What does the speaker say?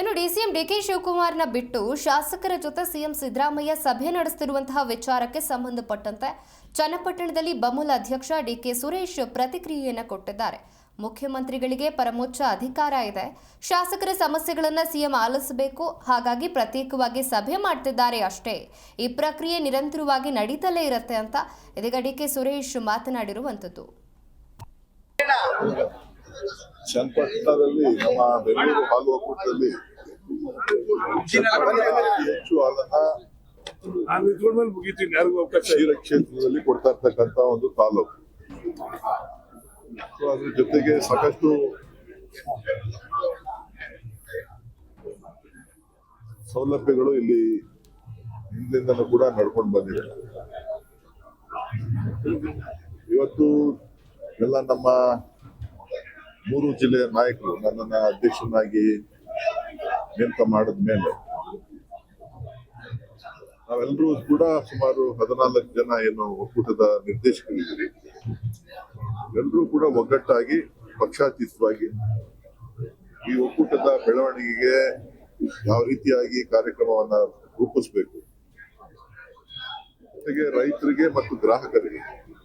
ಇನ್ನು DCM DK ಶಿವಕುಮಾರ್ನ ಬಿಟ್ಟು ಶಾಸಕರ ಜೊತೆ ಸಿಎಂ ಸಿದ್ದರಾಮಯ್ಯ ಸಭೆ ನಡೆಸುತ್ತಿರುವಂತಹ ವಿಚಾರಕ್ಕೆ ಸಂಬಂಧಪಟ್ಟಂತೆ ಚನ್ನಪಟ್ಟಣದಲ್ಲಿ ಬಮೂಲ್ ಅಧ್ಯಕ್ಷ ಡಿಕೆ ಸುರೇಶ್ ಪ್ರತಿಕ್ರಿಯೆಯನ್ನು ಕೊಟ್ಟಿದ್ದಾರೆ. ಮುಖ್ಯಮಂತ್ರಿಗಳಿಗೆ ಪರಮೋಚ್ಚ ಅಧಿಕಾರ ಇದೆ. ಶಾಸಕರ ಸಮಸ್ಯೆಗಳನ್ನು ಸಿಎಂ ಆಲಿಸಬೇಕು. ಹಾಗಾಗಿ ಪ್ರತ್ಯೇಕವಾಗಿ ಸಭೆ ಮಾಡ್ತಿದ್ದಾರೆ ಅಷ್ಟೇ. ಈ ಪ್ರಕ್ರಿಯೆ ನಿರಂತರವಾಗಿ ನಡೀತಲೇ ಇರುತ್ತೆ ಅಂತ ಇದೀಗ ಡಿಕೆ ಸುರೇಶ್ ಮಾತನಾಡಿರುವಂಥದ್ದು. ಚನ್ನಪಟ್ಟಣದಲ್ಲಿ ನಮ್ಮ ಬೆಂಗಳೂರು ಹಾಲು ಒಕ್ಕೂಟದಲ್ಲಿ ಹೆಚ್ಚು ಅವಕಾಶ ಕ್ಷೇತ್ರದಲ್ಲಿ ಕೊಡ್ತಾ ಇರ್ತಕ್ಕಂತ ಒಂದು ತಾಲೂಕು. ಸೊ ಅದ್ರ ಜೊತೆಗೆ ಸಾಕಷ್ಟು ಸೌಲಭ್ಯಗಳು ಇಲ್ಲಿ ಹಿಂದಿನಿಂದನೂ ಕೂಡ ನಡ್ಕೊಂಡು ಬಂದಿದೆ. ಇವತ್ತು ಎಲ್ಲ ನಮ್ಮ ಮೂರು ಜಿಲ್ಲೆಯ ನಾಯಕರು ನನ್ನನ್ನ ಅಧ್ಯಕ್ಷನಾಗಿ ನೇಮಕ ಮಾಡಿದ ಮೇಲೆ ನಾವೆಲ್ಲರೂ ಕೂಡ ಸುಮಾರು ಹದಿನಾಲ್ಕು ಜನ ಏನು ಒಕ್ಕೂಟದ ನಿರ್ದೇಶಕರಿದ್ದೀರಿ. ಎಲ್ಲರೂ ಕೂಡ ಒಗ್ಗಟ್ಟಾಗಿ, ಪಕ್ಷಾತೀತವಾಗಿ ಈ ಒಕ್ಕೂಟದ ಬೆಳವಣಿಗೆಗೆ ಯಾವ ರೀತಿಯಾಗಿ ಕಾರ್ಯಕ್ರಮವನ್ನ ರೂಪಿಸಬೇಕು. ಜೊತೆಗೆ ರೈತರಿಗೆ ಮತ್ತು ಗ್ರಾಹಕರಿಗೆ